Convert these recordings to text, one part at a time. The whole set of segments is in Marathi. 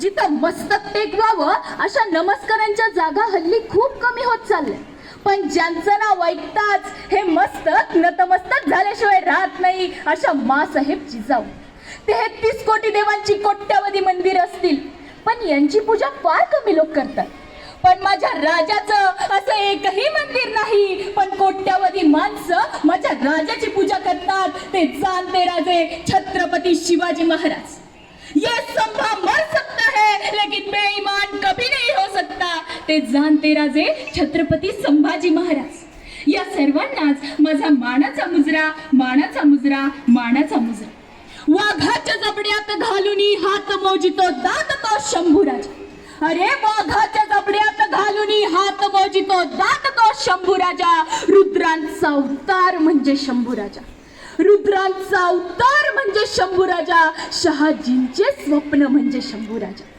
जिथं मस्तक टेकवावं अशा नमस्कारांच्या जागा हल्ली खूप कमी होत चालल्या. पण ज्यांचं नाव ऐकताच हे मस्तक नतमस्तक झाल्याशिवाय राहत नाही अशा मासाहेब जिजाऊ. तेहतीस कोटी देवांची कोट्यावधी मंदिर असतील पण यांची पूजा फार कमी लोक करतात. पण माझ्या राजाचं असं एकही मंदिर नाही. पण कोट्यावधी माणसं माझ्या राजाची पूजा करतात. ते जाणते राजे छत्रपती शिवाजी महाराज. ये संभा मर सकता है लेकिन बेईमान कभी नहीं हो सकता. ते जाणते राजे छत्रपती संभाजी महाराज. या सर्वांनाच माझा मानाचा मुजरा मानाचा मुजरा मानाचा मुजरा. वाघाच्या जबड्यात घालून हात मोजितो दात तो शंभूराज. अरे वाघाच्या जबड्यात घालूनी हात मोजितो दात तो शंभूराजा रुद्रांचा अवतार म्हणजे शंभूराजा रुद्रांचा अवतार म्हणजे शंभूराजा शहाजींचे स्वप्न म्हणजे शंभूराजा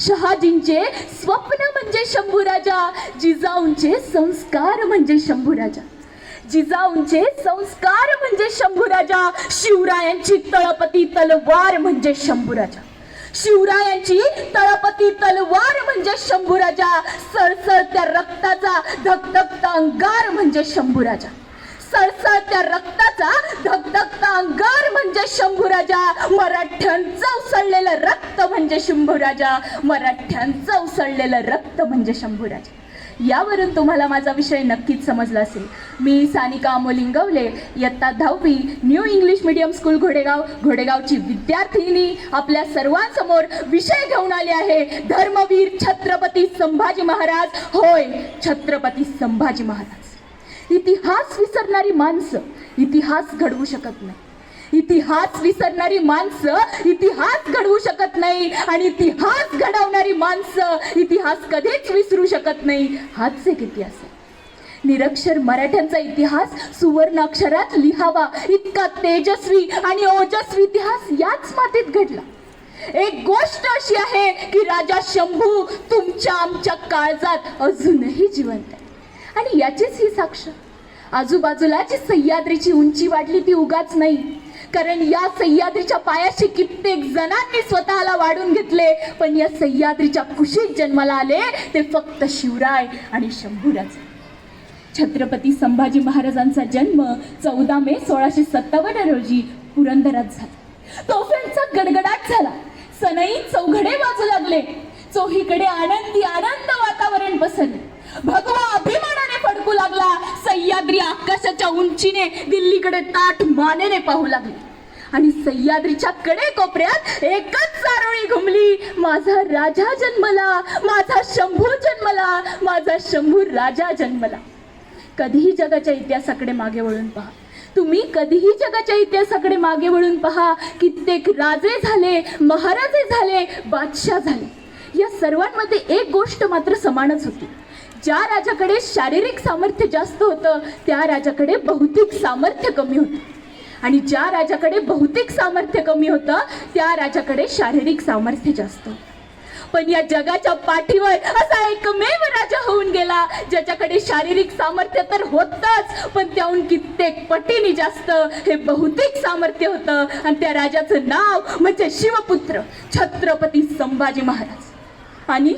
शहाजींचे स्वप्न म्हणजे शंभूराजा जिजाऊंचे संस्कार म्हणजे शंभूराजा जिजाऊंचे संस्कार म्हणजे शंभूराजा शिवरायांची तळपती तलवार म्हणजे शंभूराजा शिवरायांची तळपती तलवार म्हणजे शंभूराजा. सळसळत्या रक्ताचा धगधगता अंगार म्हणजे शंभूराजा. सळसळत्या रक्ताचा धगधगता अंगार म्हणजे शंभूराजा. मराठ्यांचं उसळलेलं रक्त म्हणजे शंभूराजा. मराठ्यांचं उसळलेलं रक्त म्हणजे शंभूराजा. यावरून तुम्हाला माझा विषय नक्कीच समजला असेल. मी सानिका अमोलिंगवले इयत्ता दहावी न्यू इंग्लिश मीडियम स्कूल घोडेगाव घोडेगावची विद्यार्थिनी आपल्या सर्वांसमोर विषय घेऊन आले आहे. धर्मवीर छत्रपती संभाजी महाराज. होय छत्रपती संभाजी महाराज. इतिहास विसरणारी माणसं इतिहास घडवू शकत नाही इतिहास विसरणारी माणसं इतिहास घडवू शकत नाही आणि इतिहास घडवणारी माणसं इतिहास कधीच विसरू शकत नाही. हाच एक इतिहास आहे निरक्षर मराठ्यांचा इतिहास सुवर्णाक्षरात लिहावा. इतका तेजस्वी आणि ओजस्वी इतिहास याच मातीत घडला. एक गोष्ट अशी आहे की राजा शंभू तुमच्या आमच्या काळजात अजूनही जिवंत आहे. आणि याचीच ही साक्ष. आजूबाजूला जी सह्याद्रीची उंची वाढली ती उगाच नाही. कारण या सह्याद्रीच्या पायाशी कित्येक जणांनी स्वतःला वाढून घेतले. पण या सह्याद्रीच्या कुशीत जन्माला आले ते फक्त शिवराय आणि शंभूराज. छत्रपती संभाजी महाराजांचा जन्म चौदा मे सोळाशे सत्तावन्न रोजी पुरंदरात झाला. तोफ्यांचा गडगडाट झाला. सनई चौघडे वाजू लागले. चोहीकडे आनंदी आनंद वातावरण पसरले. भगवा अभिमान लागला. सह्याद्री आकाशाच्या उंचीने दिल्लीकडे ताठ मानेने पाहू लागले. आणि सह्याद्रीच्या कडे कोपऱ्यात एकच चारोळी घुमली. माझा राजा जन्मला माझा शंभू जन्मला माझा शंभू राजा जन्मला. कधीही जगाच्या इतिहासाकडे मागे वळून पहा. तुम्ही कधीही जगाच्या इतिहासाकडे मागे वळून पहा. कित्येक राजे झाले महाराजे झाले बादशाह झाले. या सर्वांमध्ये एक गोष्ट मात्र समानच होती. ज्या राजाकडे शारीरिक सामर्थ्य जास्त होतं त्या राजाकडे भौतिक सामर्थ्य कमी होतं. आणि ज्या राजाकडे भौतिक सामर्थ्य कमी होतं त्या राजाकडे शारीरिक सामर्थ्य जास्त पण या जगाच्या पाठीवर असा एकमेव राजा होऊन गेला ज्याच्याकडे शारीरिक सामर्थ्य तर होतच पण त्याहून कित्येक पटीने जास्त हे भौतिक सामर्थ्य होतं. आणि त्या राजाचं नाव म्हणजे शिवपुत्र छत्रपती संभाजी महाराज. आणि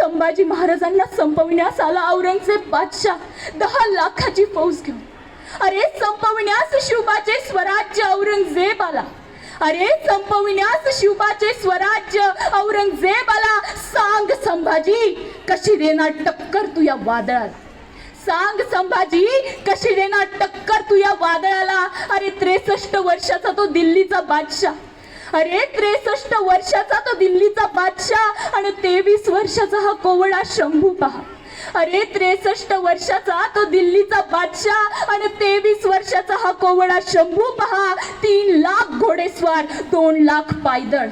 संभाजी महाराजांना संपविण्यास आला औरंगजेब बादशाह. दहा लाखाची फौज घेऊन. अरे संपविण्यास शिवबाचे स्वराज्य औरंगजेब आला. अरे संपविण्यास शिवबाचे स्वराज्य औरंगजेब आला. सांग संभाजी कशी देणार टक्कर तू या वादळाला? सांग संभाजी कशी देणार टक्कर तू या वादळाला? अरे त्रेसष्ट वर्षाचा तो दिल्लीचा बादशाह. अरे त्रेसष्ट वर्षाचा तो दिल्लीचा बादशाह आणि तेवीस वर्षाचा हा कोवळा शंभू पहा. अरे त्रेसष्ट वर्षाचा तो दिल्लीचा बादशाह आणि तेवीस वर्षाचा हा कोवळा शंभू पहा. तीन लाख घोडेस्वार दोन लाख पायदळ.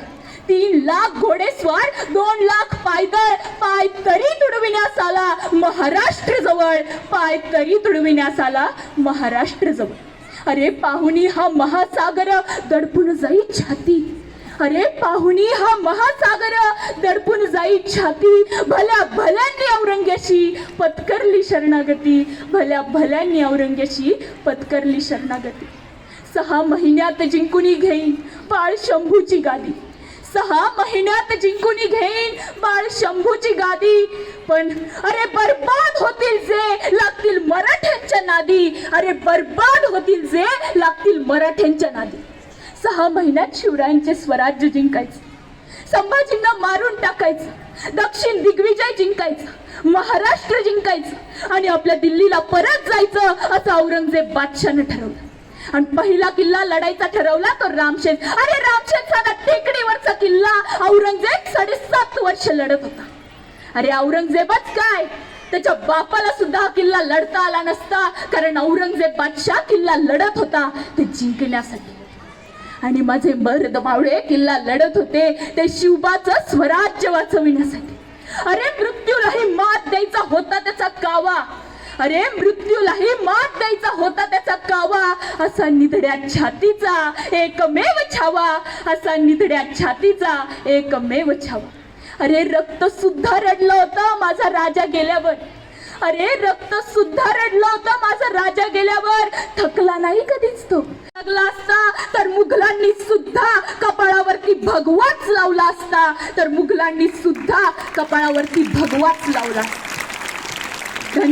तीन लाख घोडेस्वार दोन लाख पायदळ. पाय तरी तुडविण्यास आला महाराष्ट्र जवळ. पाय तरी तुडविण्यास आला महाराष्ट्र जवळ. अरे पाहुणी हा महासागर दडपून जाई छाती. अरे पाहुणी हा महासागर दडपून जाई छाती. भल्या भल्यांनी औरंग्याशी पत्करली शरणागती. भल्या भल्यांनी औरंग्याशी पत्करली शरणागती. सहा महिन्यात जिंकुनी घेईन पाळ शंभूची गादी. सहा महिन्यात जिंकून घेईन बाळ शंभूची गादी. पण अरे बर्बाद होतील जे लागतील मराठ्यांच्या नादी. अरे बर्बाद होतील जे लागतील मराठ्यांच्या नादी. सहा महिन्यात शिवरायांचे स्वराज्य जिंकायचं. संभाजींना मारून टाकायचं. दक्षिण दिग्विजय जिंकायचं. महाराष्ट्र जिंकायचं. आणि आपल्या दिल्लीला परत जायचं असं औरंगजेब बादशाहनं ठरवलं. आणि पहिला किल्ला लढायचा ठरवला तो रामशेत. अरे रामशेज साधा टेकडीवरचा किल्ला. औरंगजेब साडेसात वर्ष लढत होता. अरे औरंगजेबच काय? त्याच्या बापाला सुद्धा हा किल्ला लढता आला नसता. कारण औरंगजेब बादशाह किल्ला लढत होता. ते जिंकण्यासाठी. आणि माझे मर्द मावळे किल्ला लढत होते. ते शिवबाचं स्वराज्य वाचविण्यासाठी. अरे मृत्यूलाही मात द्यायचा होता त्याचा कावा. अरे मृत्यूलाही मात द्यायचा होता त्याचा कावा. असा निधड्या छातीचा एकमेव छावा. असा निधड्या छातीचा एकमेव छावा. अरे रक्त सुद्धा रडलं होतं माझा राजा गेल्यावर. अरे रक्त सुद्धा रडलं होतं माझा राजा गेल्यावर. थकला नाही कधीच तो. थकला असता तर मुघलांनी सुद्धा कपाळावरती भगवाच लावला असता. तर मुघलांनी सुद्धा कपाळावरती भगवाच लावला असता.